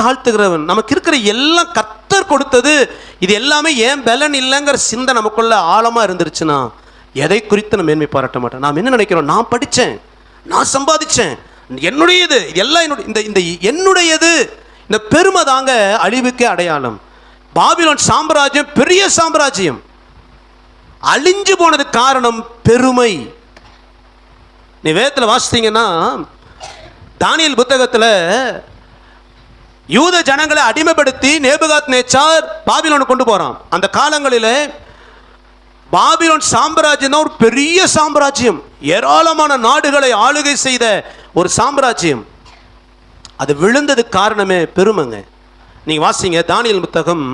தாழ்த்துகிறவன். நமக்கு இருக்கிற எல்லாம் கத்தர் கொடுத்தது இது எல்லாமே ஏன் பலன் இல்லைங்கிற சிந்தை நமக்குள்ள ஆழமா இருந்துருச்சுன்னா எதை குறித்து நம்ம மேன்மை பாராட்ட மாட்டோம்? நாம் என்ன நினைக்கிறோம்? நான் படித்தேன் நான் சம்பாதிச்சேன் என்னுடையது இது எல்லாம் என்னுடைய இந்த இந்த என்னுடையது இந்த பெருமை தாங்க அழிவுக்கே அடையாளம். பாபிலோன் சாம்ராஜ்யம் பெரிய சாம்ராஜ்யம். அழிஞ்சு போனதுக்கு காரணம் பெருமை. நீ வேதத்தில் வாசித்தீங்கன்னா தானியல் புத்தகத்தில் யூத ஜனங்களை அடிமைப்படுத்தி நேபுகாத் நேச்சார் பாபிலோனு கொண்டு போகிறான் அந்த காலங்களில் பாபிலோன் சாம்ராஜ்யம் தான் ஒரு பெரிய சாம்ராஜ்யம். ஏராளமான நாடுகளை ஆளுகை செய்த ஒரு சாம்ராஜ்யம். அது விழுந்ததுக்கு காரணமே பெருமைங்க. நீங்கள் வாசிங்க தானியல் புத்தகம்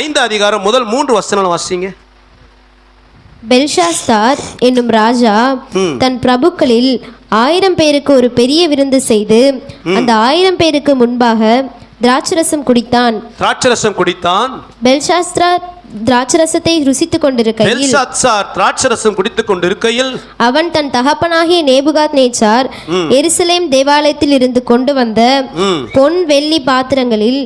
ஐந்து அதிகாரம் முதல் மூன்று வசனம் வாசிங்க. பெல்ஷாஸ்தார் என்னும் ராஜா தன் பிரபுக்களில் ஆயிரம் பேருக்கு ஒரு பெரிய விருந்து செய்து அந்த ஆயிரம் பேருக்கு முன்பாக திராட்சரசம் குடித்தான். திராட்சரசம் குடித்தான். பெல்ஷாஸ்திரா திராட்சரசத்தை ருசித்துக் கொண்டிருக்கையில் பெல்சாத்சார் திராட்சரசம் குடித்துக் கொண்டிருக்கையில் அவன் தன் தகப்பனாகிய நேபுகாத் நேச்சார் எருசலேம் தேவாலயத்தில் இருந்து கொண்டு வந்த பொன் வெள்ளி பாத்திரங்களில்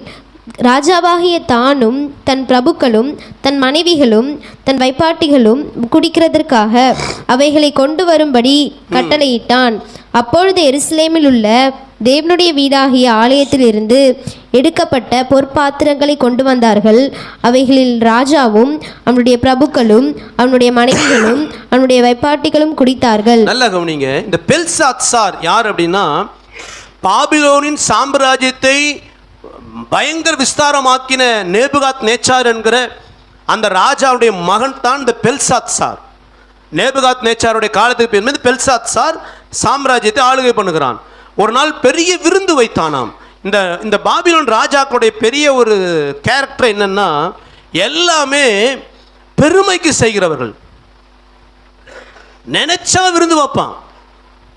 ராஜாவாகிய தானும் தன் பிரபுக்களும் தன் மனைவிகளும் தன் வைப்பாட்டிகளும் குடிக்கிறதற்காக அவைகளை கொண்டு வரும்படி கட்டளையிட்டான். அப்பொழுது எருசலேமில் உள்ள தேவனுடைய வீடாகிய ஆலயத்தில் இருந்து எடுக்கப்பட்ட பொற்பாத்திரங்களை கொண்டு வந்தார்கள் அவைகளில் ராஜாவும் அவனுடைய பிரபுக்களும் அவனுடைய மனைவிகளும் அவனுடைய வைப்பாட்டிகளும் குடித்தார்கள். நல்ல கவனிங்க. இந்த பெல்சாத்சார் யார் அப்படின்னா பாபிலோனின் சாம்ராஜ்யத்தை பயங்கர விஸ்தாரமாக்கின நேபுகாத் நேச்சார் என்கிற அந்த ராஜாவுடைய மகன் தான் இந்த பெல்சாத்சார் நேபுகாத் நேச்சாருடைய காலத்துக்கு பேர் பெல்சாத் சார் சாம்ராஜ்யத்தை ஆளுகை பண்ணுகிறான். ஒரு நாள் பெரிய விருந்து வைத்தானாம். இந்த இந்த பாபிலோன் ராஜாக்களுடைய பெரிய ஒரு கேரக்டர் என்னன்னா எல்லாமே பெருமைக்கு செய்கிறவர்கள். நினைச்சா விருந்து வைப்பான்.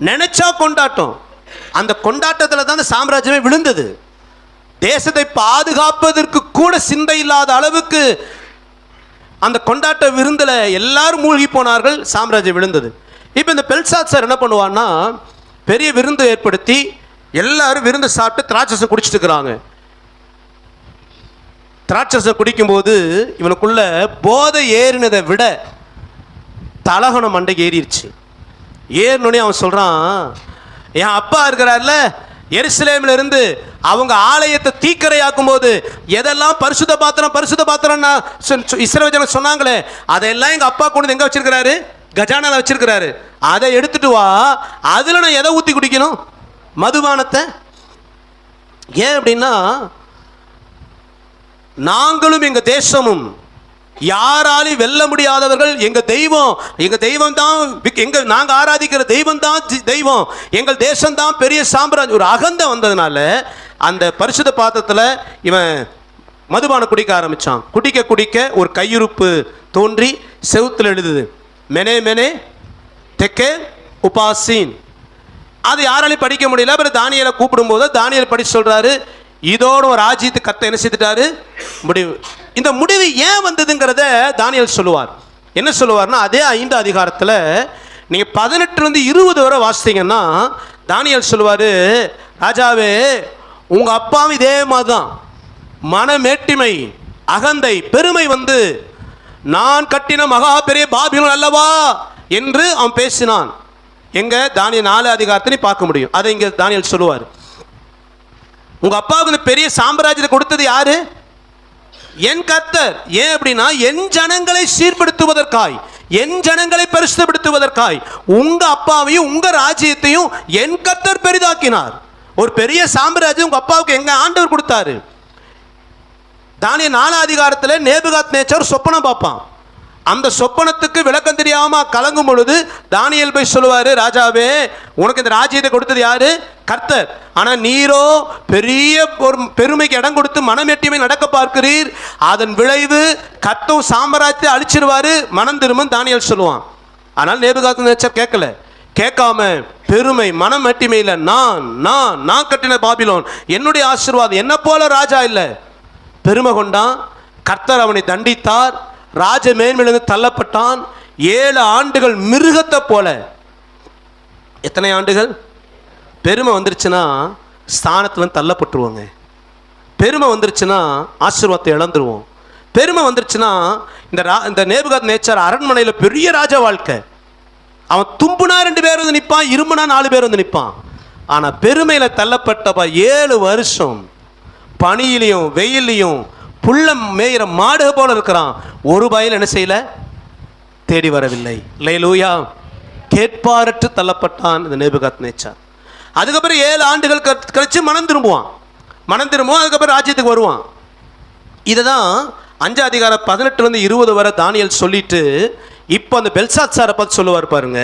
நினைச்சா கொண்டாட்டம். அந்த கொண்டாட்டத்தில் தான் அந்த சாம்ராஜ்யமே விழுந்தது. தேசத்தை பாதுகாப்பதற்கு கூட சிந்தை இல்லாத அளவுக்கு அந்த கொண்டாட்ட விருந்தில் எல்லாரும் மூழ்கி போனார்கள் சாம்ராஜ்யம் விழுந்தது. இப்போ இந்த பெல்சாத் சார் என்ன பண்ணுவான்னா பெரிய விருந்து ஏற்படுத்தி எல்லாரும் விருந்து சாப்பிட்டு திராட்சசம் குடிச்சிட்டு இருக்கிறாங்க. திராட்சசம் குடிக்கும்போது இவனுக்குள்ள போதை ஏறினதை விட தலகணம் மண்டைக்கு ஏறிடுச்சு ஏறினோடனே அவன் சொல்கிறான் என் அப்பா இருக்கிறார்ல எருசலேம்ல இருந்து அவங்க ஆலயத்தை தீக்கரையாக்கும் போது எதெல்லாம் பரிசுத்த பாத்திரம் பரிசுத்த பாத்திரம்னா இஸ்ரேல் சொன்னாங்களே அதெல்லாம் எங்கள் அப்பா கொண்டு வந்து வச்சிருக்கிறாரு? கஜானால வச்சிருக்கிறாரு. அதை எடுத்துட்டு வா அதில் நான் எதை ஊற்றி குடிக்கணும்? மதுபானத்தை. ஏன் அப்படின்னா நாங்களும் எங்கள் தேசமும் யாராலையும் வெல்ல முடியாதவர்கள் எங்க தெய்வம் எங்க தெய்வம் தான் எங்க நாங்க ஆராதிக்கிற தெய்வம் தான் தெய்வம். எங்கள் தேசம் தான் பெரிய சாம்ராஜ். ஒரு அகந்த வந்ததுனால அந்த பரிசுத்த பாத்திரத்துல இவன் மதுபானம் குடிக்க ஆரம்பிச்சான். குடிக்க குடிக்க ஒரு கையிருப்பு தோன்றி செவுத்துல எழுதுது. மெனே மெனே தெக்கே உபாசீன். அது யாராலையும் படிக்க முடியல. அப்புறம் தானியலை கூப்பிடும்போது தானியல் படிச்சு சொல்றாரு இதோட ஒரு ராஜ்யத்தை கத்த என்ன செய்துட்டாரு? முடிவு. இந்த முடிவு ஏன் வந்ததுங்கிறத தானியல் சொல்லுவார். என்ன சொல்லுவார்னா அதே ஐந்து அதிகாரத்தில் நீங்கள் பதினெட்டுலேருந்து இருபது வரை வாசித்தீங்கன்னா தானியல் சொல்லுவார் ராஜாவே உங்கள் அப்பாவும் இதே மாதிரி தான் மனமேட்டிமை அகந்தை பெருமை வந்து நான் கட்டின மகா பெரிய பாபிலோன் அல்லவா என்று அவன் பேசினான். எங்கே? தானியல் நாலு அதிகாரத்தை நீ பார்க்க முடியும். அதை இங்கே தானியல் சொல்லுவார். உங்க அப்பாவுக்கு பெரிய சாம்ராஜ்யத்தை கொடுத்தது யாரு? என் கர்த்தர். ஏன் அப்படின்னா என் ஜனங்களை சீர்படுத்துவதற்காய் என் ஜனங்களை பரிசுப்படுத்துவதற்காய் உங்க அப்பாவையும் உங்க ராஜ்யத்தையும் என் கர்த்தர் பெரிதாக்கினார். ஒரு பெரிய சாம்ராஜ்யம் உங்க அப்பாவுக்கு எங்க ஆண்டவர் கொடுத்தாரு? தானிய நாலா அதிகாரத்தில் நேபுகாத் நேச்சர் சொப்பனம் பார்ப்பான். அந்த சொப்பனத்துக்கு விளக்கம் தெரியாம கலங்கும் பொழுது தானியல் போய் சொல்லுவாரு ராஜாவே உனக்கு இந்த ராஜ்யத்தை கொடுத்தது யாரு? கர்த்தர். ஆனா நீரோ பெரிய பெருமைக்கு இடம் கொடுத்து மனமெட்டியமை நடக்க பார்க்கிறீர். அதன் விளைவு கர்த்தம் சாம்ராஜ்யத்தை அழிச்சிருவாரு. மனம் திரும்பும் தானியல் சொல்லுவான். ஆனால் நேபுகாத்து நேச்சர் கேட்கல. கேட்காம பெருமை மனம் அட்டிமையில் நான் நான் நான் கட்டின பாபிலோன் என்னுடைய ஆசீர்வாதம் என்ன போல ராஜா இல்லை. பெருமை கொண்டான். கர்த்தர் அவனை தண்டித்தார். ராஜ மேன்மையிலிருந்து தள்ளப்பட்டான். ஏழு ஆண்டுகள் மிருகத்தை போல. எத்தனை ஆண்டுகள்? பெருமை வந்துருச்சுன்னா ஸ்தானத்தில் வந்து தள்ளப்பட்டுருவோங்க. பெருமை வந்துருச்சுன்னா ஆசீர்வாதத்தை இழந்துருவோம். பெருமை வந்துருச்சுன்னா இந்த ரா இந்த நேபுகாத் நேச்சர் அரண்மனையில் பெரிய ராஜா வாழ்க்கை. அவன் தும்புனா ரெண்டு பேர் வந்து நிற்பான் இருமுனா நாலு பேர் வந்து நிற்பான் ஆனால் பெருமையில் தள்ளப்பட்டப்ப ஏழு வருஷம் பனியிலையும் வெயிலையும் புள்ள மேயிற மாடு போல இருக்கிறான். ஒரு பயல் என்ன செய்யல? தேடி வரவில்லை. லேலூயா. கேட்பாரற்று தள்ளப்பட்டான் இந்த நேபுகாத் நேச்சார் அதுக்கப்புறம் ஏழு ஆண்டுகள் கழிச்சு மனம் திரும்புவான். மனம் திரும்புவான் அதுக்கப்புறம் ராஜ்யத்துக்கு வருவான். இதை தான் அஞ்சு அதிகாரம் பதினெட்டுலேருந்து இருபது வரை தானியல் சொல்லிட்டு இப்போ அந்த பெல்சாத் சாரை பார்த்து சொல்லுவார் பாருங்க.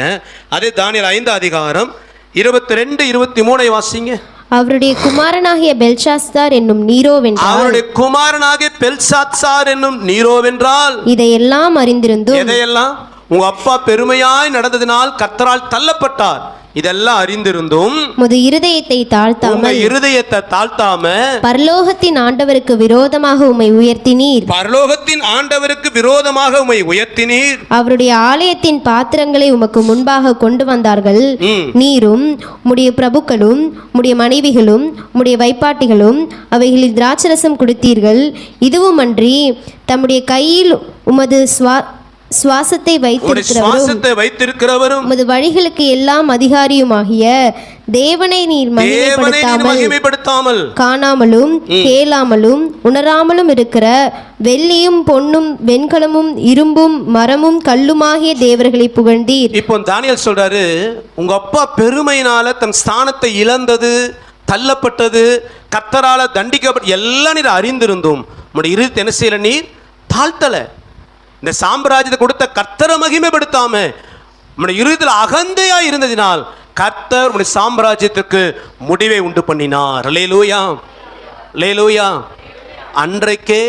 அதே தானியல் ஐந்து அதிகாரம் இருபத்தி ரெண்டு இருபத்தி மூணை வாசிங்க. அவருடைய குமாரனாகிய பெல்ஷாஸ்தார் என்னும் நீரோவென்றால் அவருடைய குமாரனாகிய பெல்சாத் சார் என்னும் நீரோவென்றால் இதையெல்லாம் அறிந்திருந்தும் எதையெல்லாம்? உங்க அப்பா பெருமையாய் நடந்ததினால் கர்த்தரால் தள்ளப்பட்டார். இதெல்லாம் அறிந்திருந்தும் முது இருதயத்தை உங்க தாழ்த்தாமல் இருதயத்தை தாழ்த்தாம பரலோகத்தின் ஆண்டவருக்கு விரோதமாக உம்மை உயர்த்தினீர். பரலோகத்தின் ஆண்டவருக்கு விரோதமாக உம்மை உயர்த்தினீர். அவருடைய ஆலயத்தின் பாத்திரங்களை உமக்கு முன்பாக கொண்டு வந்தார்கள். நீரும் உம்முடைய பிரபுக்களும் உம்முடைய மனைவிகளும் உம்முடைய வைப்பாட்டிகளும் அவைகளில் திராட்சரசம் குடித்தீர்கள். இதுவுமன்றி தம்முடைய கையில் உமது சுவாசத்தை வைத்திருக்கிறவரும் வைத்திருக்கிறவரும் உமது வழிகளுக்கு எல்லாம் அதிகாரியுமாகிய தேவனை நீர் மகிமைப்படுத்தாமல் மகிமைப்படுத்தாமல் காணாமலும் கேளாமலும் உணராமலும் இருக்கிற வெள்ளியும் பொன்னும் வெண்கலமும் இரும்பும் மரமும் கல்லுமாகிய தேவர்களை புகழ்ந்தீர். இப்போ தானியல் சொல்றாரு உங்க அப்பா பெருமையினால தன் ஸ்தானத்தை இழந்தது தள்ளப்பட்டது கத்தரால தண்டிக்கப்பட்ட எல்லாம் நீர் அறிந்திருந்தும். உங்களுடைய இறுதி என்ன செய்யல நீர்? தாழ்த்தல. இந்த சாம்ராஜ்யத்தை கொடுத்த கர்த்தரை மகிமைப்படுத்தாம உங்களுடைய இருதயத்தில் அகந்தையா இருந்ததினால் கர்த்தர் உங்களுடைய சாம்ராஜ்யத்துக்கு முடிவை உண்டு பண்ணினார். லேலூயா லேலூயா அன்றைக்கே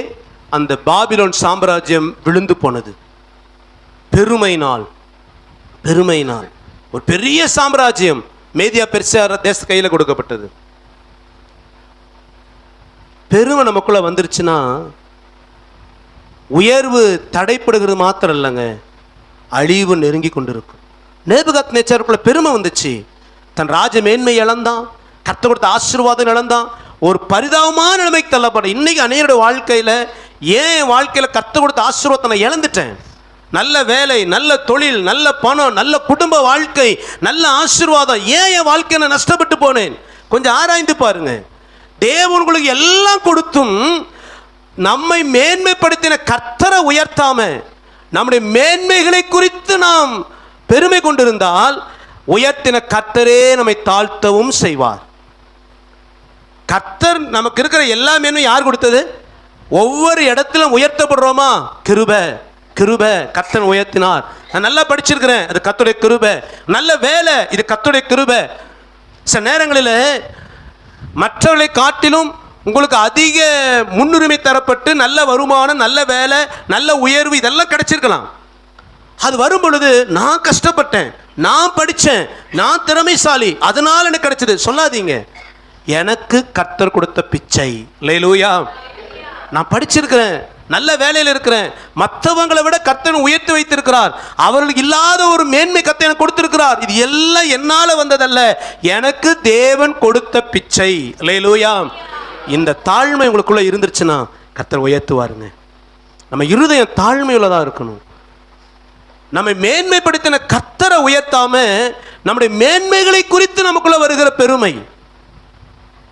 அந்த பாபிலோன் சாம்ராஜ்யம் விழுந்து போனது. பெருமையினால் பெருமையினால் ஒரு பெரிய சாம்ராஜ்யம் மேதியா பெருசாக தேச கையில் கொடுக்கப்பட்டது. பெருமை நமக்குள்ள வந்துருச்சுன்னா உயர்வு தடைப்படுகிறது மாத்திரம் இல்லைங்க அழிவு நெருங்கி கொண்டிருக்கும். நேபுகாத் நேச்சருக்குள்ள பெருமை வந்துச்சு. தன் ராஜ மேன்மை இழந்தான். கத்த கொடுத்த ஆசீர்வாதம் இழந்தான். ஒரு பரிதாபமான நிலைமைக்கு தள்ளப்பட இன்னைக்கு அநேகரோட வாழ்க்கையில் ஏன் என் வாழ்க்கையில் கத்த கொடுத்த ஆசீர்வாதத்தை நான் இழந்துட்டேன்? நல்ல வேலை நல்ல தொழில் நல்ல பணம் நல்ல குடும்ப வாழ்க்கை நல்ல ஆசீர்வாதம். ஏன் என் வாழ்க்கையை நான் நஷ்டப்பட்டு போனேன்? கொஞ்சம் ஆராய்ந்து பாருங்க. தேவன் உங்களுக்கு எல்லாம் கொடுத்தும் நம்மை மேன்மைப்படுத்தின கர்த்தரை உயர்த்தாம நம்முடைய மேன்மைகளை குறித்து நாம் பெருமை கொண்டிருந்தால் உயர்த்தின கர்த்தரே நம்மை தாழ்த்தவும் செய்வார். கர்த்தர் நமக்கு இருக்கிற எல்லா மேன்மையும் யார் கொடுத்தது? ஒவ்வொரு இடத்திலும் உயர்த்தப்படுறோமா? கிருப கிருப கர்த்தன் உயர்த்தினார். நான் நல்லா படிச்சிருக்கிறேன் அது கத்துடைய கிருப. நல்ல வேலை இது கத்துடைய கிருப. சில நேரங்களில் மற்றவர்களை காட்டிலும் உங்களுக்கு அதிக முன்னுரிமை தரப்பட்டு நல்ல வருமானம் நல்ல வேலை நல்ல உயர்வு இதெல்லாம் கிடைச்சிருக்கலாம். அது வரும் பொழுது நான் கஷ்டப்பட்டேன் நான் படித்தேன் நான் திறமைசாலி அதனால் எனக்கு கிடைச்சது. சொல்லாதீங்க. எனக்கு கர்த்தர் கொடுத்த பிச்சை. லேலூயா நான் படிச்சிருக்கிறேன் நல்ல வேலையில் இருக்கிறேன். மற்றவங்களை விட கர்த்தன் உயர்த்தி வைத்திருக்கிறார். அவர்களுக்கு இல்லாத ஒரு மேன்மை கத்தை எனக்கு கொடுத்திருக்கிறார். இது எல்லாம் என்னால் வந்ததல்ல. எனக்கு தேவன் கொடுத்த பிச்சை. லேலூயா இந்த தாழ்மை உங்களுக்குள்ளே இருந்துருச்சுன்னா கத்தர் உயர்த்துவாருங்க. நம்ம இருதயம் தாழ்மையுள்ளதாக இருக்கணும். நம்மை மேன்மைப்படுத்தின கத்தரை உயர்த்தாம நம்முடைய மேன்மைகளை குறித்து நமக்குள்ள வருகிற பெருமை.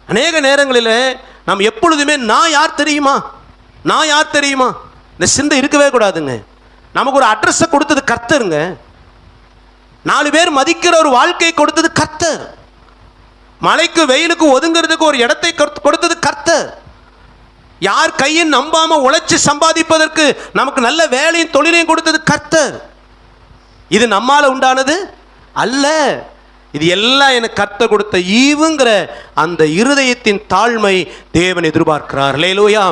அநேக நேரங்களில் நாம் எப்பொழுதுமே நான் யார் தெரியுமா? நான் யார் தெரியுமா? இந்த சிந்தை இருக்கவே கூடாதுங்க. நமக்கு ஒரு அட்ரஸை கொடுத்தது கர்த்தருங்க. நாலு பேர் மதிக்கிற ஒரு வாழ்க்கையை கொடுத்தது கர்த்தர். மழைக்கு வெயிலுக்கு ஒதுங்கிறதுக்கு ஒரு இடத்தை கொடுத்தது கர்த்தர். யார் கையும் நம்பாம உழைச்சி சம்பாதிப்பதற்கு நமக்கு நல்ல வேலையும் தொழிலையும் கொடுத்தது கர்த்தர். இது நம்மால உண்டானது அல்ல. இது எல்லாம் எனக்கு கர்த்த கொடுத்த ஈவுங்கிற அந்த இருதயத்தின் தாழ்மை தேவன் எதிர்பார்க்கிறார். லேலூயா